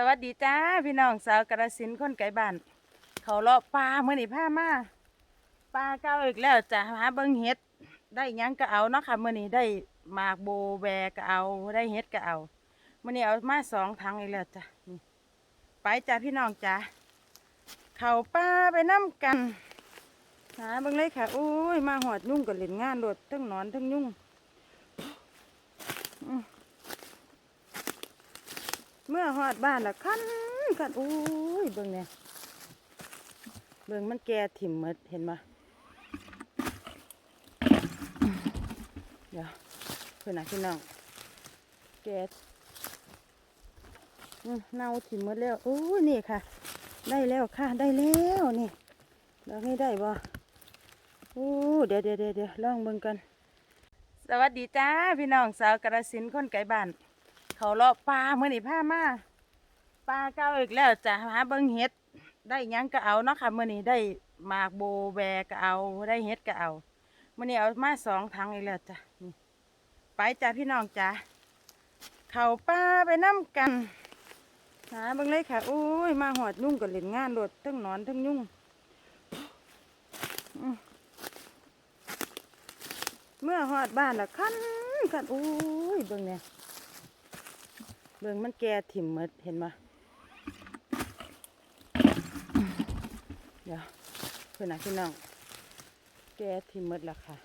สวัสดีจ้าพี่น้องสาวกระสินคนไก่บ้าน เขาเลาะปลาเมื่อนี่ผ้ามาปลาเก้าอีกแล้วจ้ะหาเบิ้งเห็ด ได้ยังก็เอาเนาะค่ะเมื่อนี้ได้หมากโบแบก็เอาได้เห็ดก็เอาเมื่อนี้เอามาสองถังอีกแล้วจ้ะไปจ้าพี่น้องจ้าเขาป้าไปน้ำกันหาเบิ้งเลยค่ะโอ้ยมาหอดยุ่งกับเล่นงานโดดทั้งนอนทั้งยุ่ง เมื่อหอดบ้านละคันคันอุ้ยเบิ่งเนี่ยเบิ่งมันแก่ถิ่มหมดเห็นปะเดี๋ยวเพื่อนนะพี่น้องแก่เน่าถิ่มหมดแล้วอุ้ยนี่ค่ะ ได้แล้วค่ะได้แล้วนี่ดอกนี้ได้บ่อู้เดี๋ยวเดี๋ยวเดี๋ยวเดี๋ยวลองเบิ่งกัน สวัสดีจ้าพี่น้องสาวกระสินคนไก่บ้าน เขาเลาะปลาเมื่อนี่ผ้ามาปลาเก้าอีกแล้วจ้ะหาเบิ้งเห็ด ได้ยังก็เอาเนาะค่ะเมื่อนี้ได้หมากโบแบก็เอาได้เห็ดก็เอาเมื่อนี้เอามาสองถังอีกแล้วจ้ะนี่ไปจ้ะพี่น้องจ้ะเขาปลาไปน้ำกันหาเบิ้งเลยค่ะอุ้ยมาหอดยุ่งกับเล่นงานโดดทั้งนอนทั้งยุ่งเมื่อหอดบ้านละคันคันอุ้ยเบิ้งเนี่ย เบิ่งมันแก่ถิ่มหมดเห็นปะเดี๋ยวเพื่อนนะพี่น้อง แก่ถิ่มหมดและค่ะ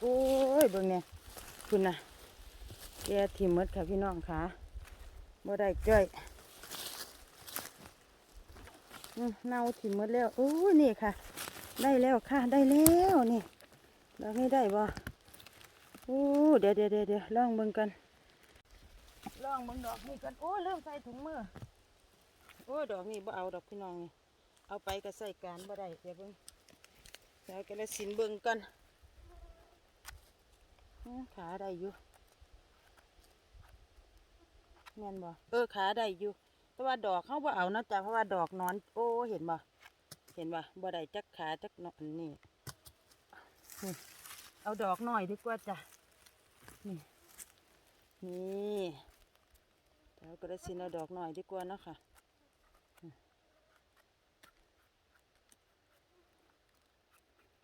โอ้ยเบิ่งเนี่ยคุณนะแก่ถิ่มหมดค่ะพี่น้องค่ะบ่ได้จ้อย เน่าถิ่มหมดแล้วโอ้ยนี่ค่ะ ได้แล้วค่ะ ได้แล้วนี่ดอกนี้ได้บ่โอ้เดี๋ยวเดี๋ยวเดี๋ยวเดี๋ยวลองเบิ่งกันลองเบิ่งดอกนี้กันโอ้เริ่มใส่ถุงมือโอ้ดอกนี้บ่เอาดอกพี่น้องนี่เอาไปก็ใส่การบ่ได้เดี๋ยวเบิ่งเดี๋ยวก็เลยสินเบิ่งกันขาได้อยู่แม่นบ่เออขาได้อยู่ แต่ว่าดอกเขาบ่เอานะจ๊ะเพราะว่าดอกนอน โอ้เห็นบ่เห็นบ่บ่ได้จักขาจักนอนนี่เอาดอกหน่อยดีกว่าจ้ะนี่นี่แล้วก็ได้สินเอาดอกหน่อยดีกว่านะค่ะ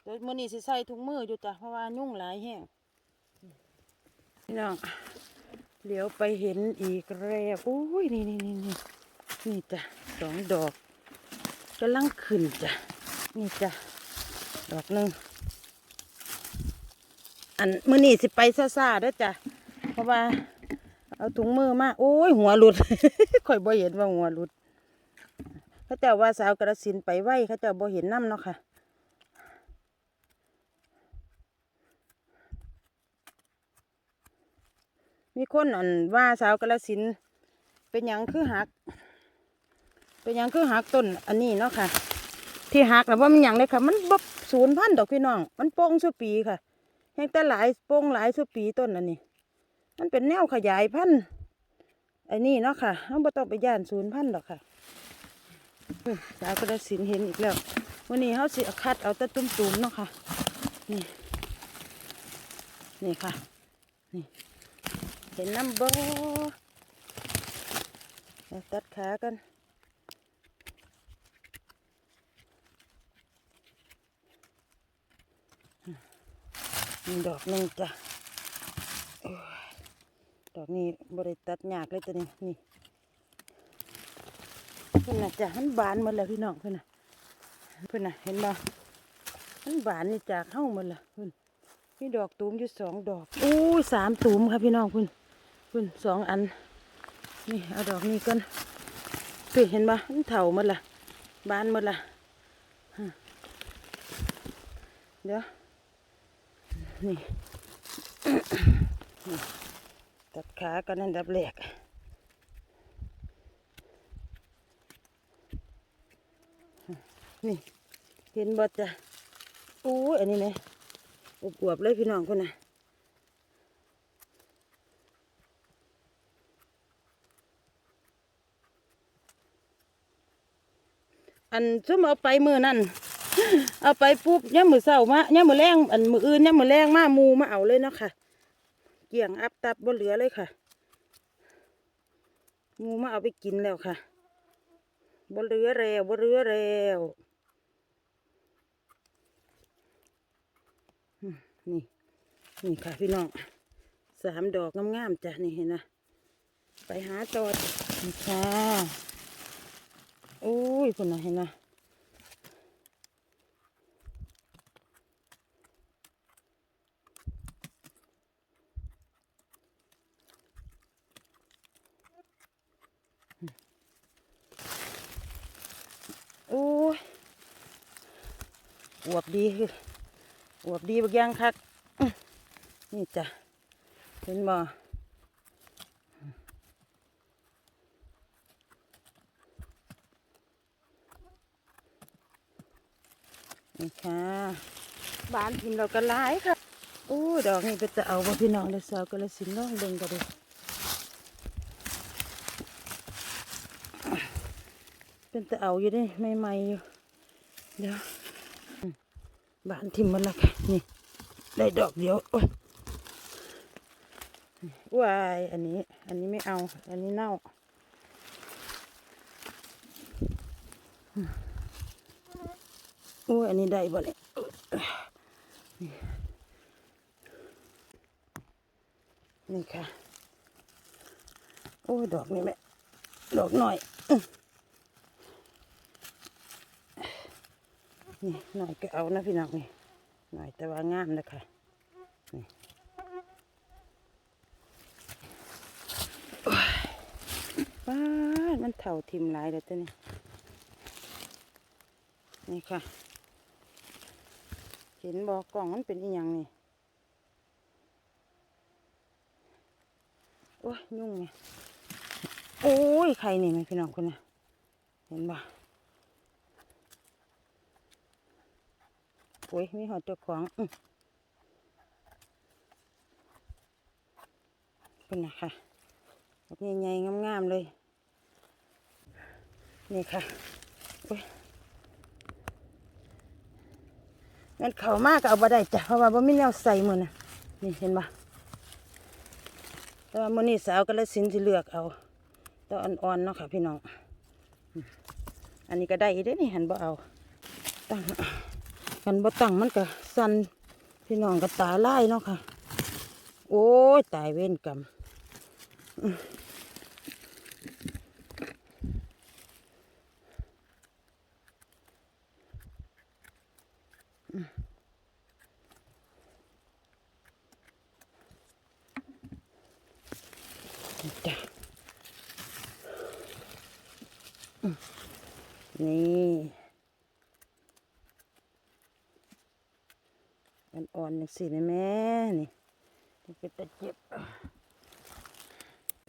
เดี๋ยวมื้อนี้สิใส่ถุงมืออยู่จ้ะเพราะว่ายุ่งหลายแห้งพี่น้องเหลียวไปเห็นอีกแล้วอุ้ยนี่นี่นี่นี่ นี่จ้ะสองดอกกำลังขึ้นจ้ะนี่จ้ะดอกหนึ่งอันมือนี่สิไปซ่าๆด้อจ้ะเพราะว่าเอาถุงมือมาโอ้ยหัวหลุดค่อยบ่เห็นว่าหัวหลุดเขาเจ้าว่าสาวกระสินไปไหวเขาเจ้าบ่เห็นน้ำเนาะค่ะมีคนอันว่าสาวกระสินเป็นหยังคือหัก เป็นยังคือหักต้นอันนี้เนาะค่ะ ที่หักนะว่ามันหยังเลยค่ะ มันบบศูนย์พันดอกพี่น้อง มันโป่งสุปีค่ะแห้งแต่หลายโป่งหลายสุปีต้นอันนี้ มันเป็นแนวขยายพันธุ์ไอ้นี่เนาะค่ะเราไม่ต้องไปย่านศูนย์พันดอกค่ะเฮ้ยสาวกระสินเห็นอีกแล้ววันนี้เขาสิคัดเอาแต่ตุ้มๆเนาะค่ะ นี่ นี่ค่ะ นี่ เห็นน้ำบ่เดี๋ยวตัดขากัน ดอกหนึ่งจ้ะดอกนี้บริตัดยากเลยตัวนี้นี่เพื่อนนะจ้ะมันบานหมดแล้วพี่น้องเพื่อนนะเพื่อนนะเห็นบ่มันบานนี่จากเข้าหมดละเพื่อนมีดอกตูมอยู่สองดอกโอ้สามตูมค่ะพี่น้องเพื่อนเพื่อนสองอัน นี่เอาดอกนี้ก่อนเพื่อนเห็นบ่มันเถ่าหมดละบานหมดละเดี๋ยว นี่ ตัดขากันอันดับแรกนี่ เห็นบ่จ้ะอู้ยอันนี้ไหมอวบเลยพี่น้องคนน่ะอันซุ่มเอาไปมือนั่น เอาไปปุ๊บย่ามือเศร้ามาย่ามือแรงอันมืออื่นย่ามือแรงมามูมาเอาเลยเนาะค่ะเกี่ยงอับตับบ่เหลือเลยค่ะมูมาเอาไปกินแล้วค่ะบ่เหลือแล้วบ่เหลือแล้วนี่ นี่ค่ะพี่น้องสามดอกงามๆจ้ะนี่เห็นนะไปหาตอดค่ะโอ้ยคนน่ะเห็นนะ โอ้ยอวบดีคืออวบดีบักอยางคักนี่จ้ะเห็นบ่นี่ค่ะบ้านพินเราก็หลายค่ะโอ้ยดอกนี่ก็จะเอาบ่พี่น้องเลยสาวก็เลยสิน้องเบิ่งก็ได้ เป็นแต่เอาอยู่เดิใหม่อยู่เดี๋ยวบ้านทิมมันละค่ะนี่ ได้ดอกเดียวโอ๊ยว้ายอันนี้ อันนี้ไม่เอา อันนี้เน่าโอ้ยอันนี้ได้บ่เนี่ยนี่ค่ะ โอ้ยดอกนี้แม่ดอกหน่อยอื้อ นี่หน่อยก็เอานะพี่น้องนี่หน่อยแต่ว่างามนะคะนี่โอ้ามันเถ่าทิมหลายแล้วตัวนี้นี่ค่ะ เห็นบอกกล่องมันเป็นอีหยังนี่โอ้ยยุ่งไงโอ้ยใครนี่ไหมพี่น้องคนน่ะเห็นบ่ โอ้ยมีหอดเจ้าของอื้อเป็นนะคะดอกใหญ่ๆงามๆเลย นี่ค่ะโอ้ยงั้นเขามากก็เอาบ่ได้จ้ะเพราะว่าบ่มีแนวใส่มือนะนี่เห็นปะแต่ว่ามื้อนี้สาวก็เลยสินสิเลือกเอาตัวอ่อนๆเนาะค่ะพี่น้อง อันนี้ก็ได้อีกเด้นี่หันบ่เอาตั้ง กันบ่ตั้งมันก็สั่นพี่น้องก็ตาไล่เนาะค่ะ โอ้ย ตายเว้นกรรมจ้ะนี่ อ่อนๆอย่างสินะแม่นี่มันเป็นตะเจ็บ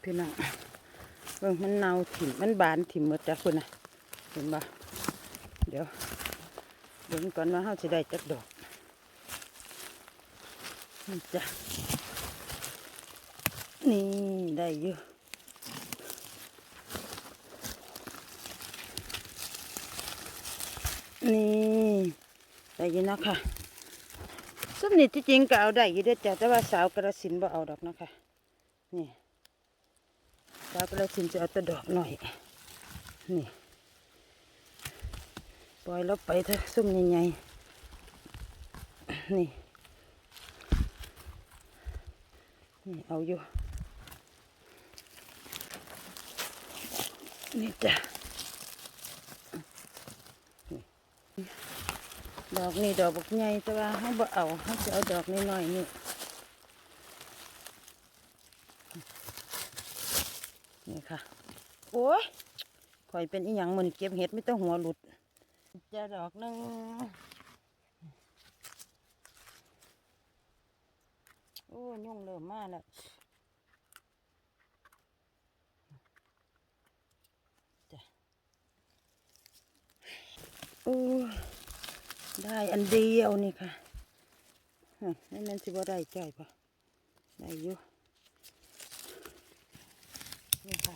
พี่น้องเบิ่งมันเน่าถิ่มมันบานถิ่มหมดจ้ะคุณนะเห็นปะเดี๋ยวเบิ่งก่อนว่าเฮาสิได้จักดอกนี่จ้ะนี่ได้อยู่นี่ได้ยินนะค่ะ สมนิที่จริงก็เอาได้อยู่เด้อจ้ะแต่ว่าสาวกระสินบ่เอาดอกนะคะนี่สาวกระสินจะเอาแต่ดอกหน่อยนี่ปล่อยแล้วไปเถอะซุ่มใหญ่ๆนี่นี่เอาอยู่นี่จ้ะ ดอกนี่ดอกบกใหญ่แต่ว่าเขาบ่เอาเขาจะเอาดอกน้อยๆนี่นี่ค่ะ โอ้ยข่อยเป็นอีหยังมันเก็บเห็ดไม่ต้องหัวหลุดจะดอกหนึงโอ้ยยุ่งเริ่มมาแล้วจ้ะโอ้ย ได้อันเดียวนี่ค่ะนั่นนั่นสิบ่ได้ใจปะได้อยู่นี่ค่ะ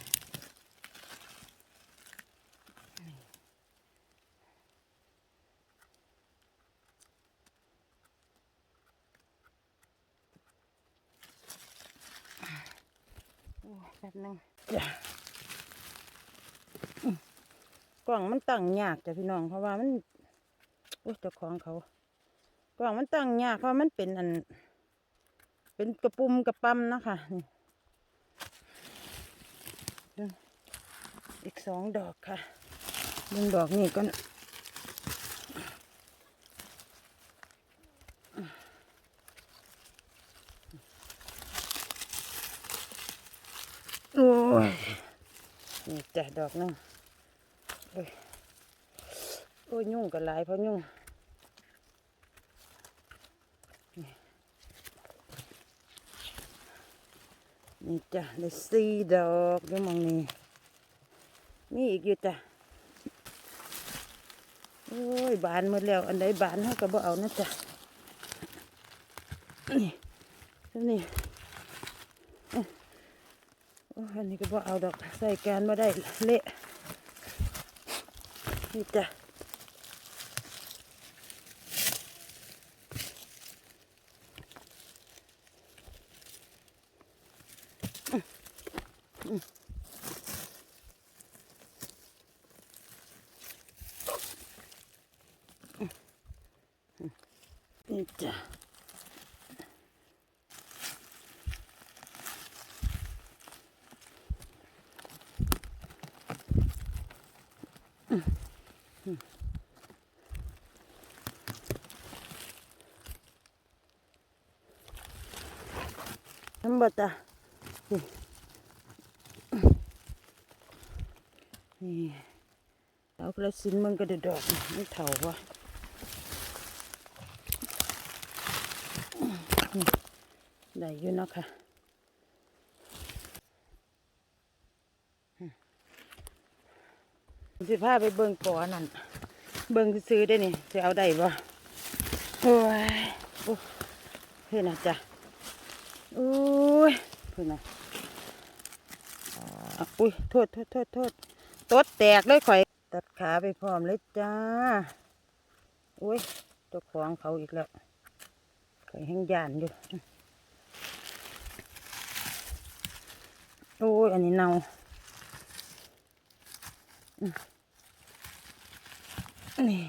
โอ้แป๊บนึงกล่องมันตั้งยากจ้ะพี่น้องเพราะว่ามัน อ้ยเจ้าของเขากล่องมันตั้งยากเพราะมันเป็นอัน เป็นกระปุ่มกระปั๊มนะคะนี่อีกสองดอกค่ะดึงดอกนี่ก็โอ้ยนี่จ้ะดอกนึงโอ้ย อ้ยยุ่งกันหลายเพราะยุ่งนี่จ้ะได้สี่ดอกเดี๋ยวมองนี่มีอีกอยู่จ้ะโอ้ยบานหมดแล้ว อันใดบานเขาก็บ่เอานะจ้ะนี่นี่โอ้อันนี้ก็บ่เอาดอกใส่แการมาได้เละนี่จ้ะ นี่จ้ะน้ำบดจ้ะ นี่เอากระสินมันก็ได้ดอกไม่เท่าวะได้อยู่นะค่ะสิพาไปเบิ่งปอนั่น เบิ่งซื้อได้นี่จะเอาได้บ่โอ้ยโอ้เพื่อนะจ้ะโอ้ย เพื่อนนะอุ้ยโทษโทษโทษโทษตดแตกเลยข่อย ตัดขาไปพร้อมเลยจ้า อุ้ยตัวของเขาอีกแล้วข่อยแห้งยานอยู่โอ้ยอันนี้เน่าอืมนี่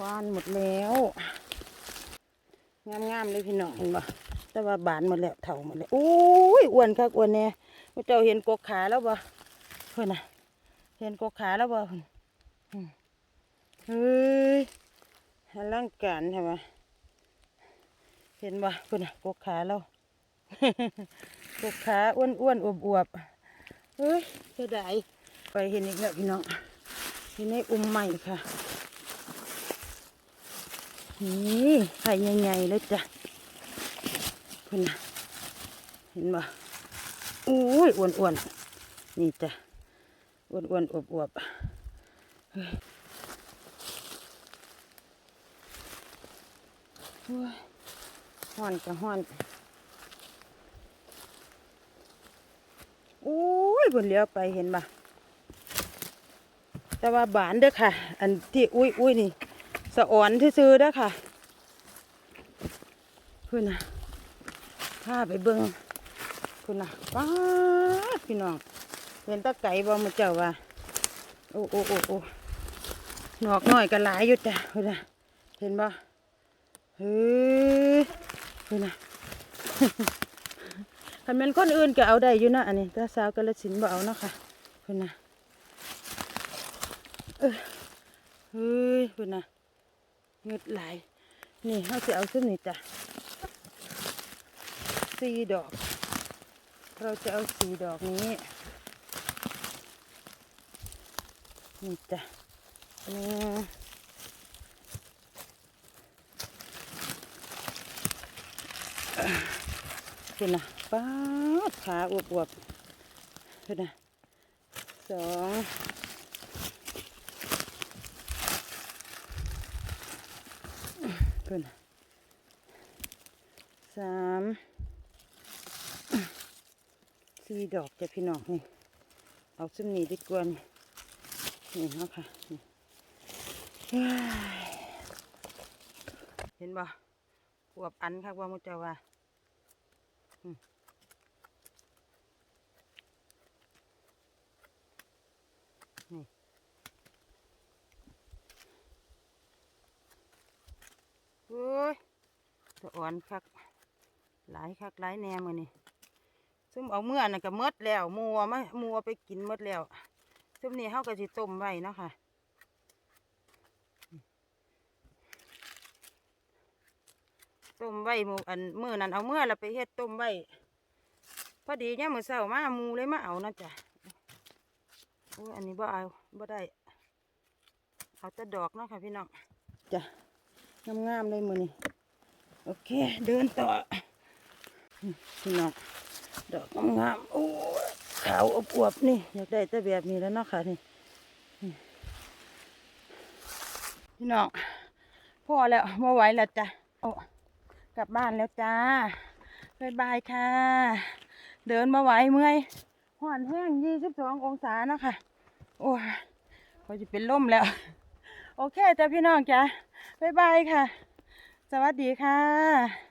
บานหมดแล้ว งามๆเลยพี่น้องเห็นปะแต่ว่าบานหมดแล้วเถ่าหมดแล้วโอ้ยอ้วนคักอ้วนแน่พระเจ้าเห็นกกขาแล้วบ่เพื่อนน่ะเห็นกกขาแล้วบ่เพิ่นอืมเฮ้ยอลังการใช่ไหมเห็นบ่เพิ่นน่ะกกขาแล้วกกขาอ้วนอ้วนๆอวบอวบๆเฮ้ยเสียดายไปเห็นอีกแล้วพี่น้องที่ในอุ้มใหม่ค่ะ นี่ไข่ใหญ่ๆเลยจ้ะเพิ่นะเห็นบ่อุ้ยอ้วนๆ นี่จ้ะอ้วนอ้วนๆอวบอวบๆเฮ้ยห้อนก็ห้อนโอ้ยบนเลี้ยวไปเห็นปะแต่ว่าบานเด้อค่ะ อันที่อุ้ยอุ้ยนี่ สะอ่อนที่ซื้อๆเด้ค่ะเพื่อนนะพาไปเบิงเพื่อนะป้าพี่น้อง เห็นตะไก่บ่มาเจ้าว่า โอ้โอ้โอ้โอ้หนอกน้อยกันหลายอยู่จ้ะเห็นะเห็นบ่เฮ้ยเห็นะคันเป็นคนอื่นก็เอาได้อยู่นะอันนี้ต่สาวกระสินบ่เอาเนาะค่ะเห็นะเออเฮ้ยเห็นนะ เงืดหลายนี่เขาจะเอาขึ้นนี่จ้ะสี่ดอก เราจะเอาสี่ดอกนี้นี่จ้ะนี่คือนะป้าขาอวบๆคือนะสอง คือนสามสี่ดอกจะพี่น้องนี่ เอาซึ่งนี้ดีกว่านี่นี่เนาะค่ะนี่เห็นบ่ขวบอันค่ะว่ามุเจ้าว่า โอ้ยตะอ่อนคัก หลายคักหลายแนมือนี่ซุ่มเอาเมื่อน่ะก็หมดแล้ว มัวมามัวไปกินหมดแล้วซุ่มนี้เฮาก็สิต้มไว้นะคะต้มไว้มูอันมือนั้นเอาเมื่อแล้วไปเฮ็ดต้มไว้พอดีเนี่ยมือเช้ามาหมูเลยมาเอานะจ๊ะโอ้ยอันนี้บ่เอาบ่ได้ เอาแต่ดอกเนาะค่ะพี่น้องจ้ะ งามๆเลยมือนี้โอเค เดินต่อพี่น้องดอกงามๆโอ้ขาวอบอวบๆนี่ อยากได้แต่แบบนี้แล้วเนาะค่ะนี่พี่น้องพ่อแล้วไม่ไหวแล้วจ้ะโอ้กลับบ้านแล้วจ้าบายบายค่ะ เดินมาไหวเมื่อยห่อนแห้งยี่สิบสององศานะค่ะโอ้ยเขาจะเป็นลมแล้ว โอเคจ้ะพี่น้องจ้ะ บ๊ายบายค่ะ สวัสดีค่ะ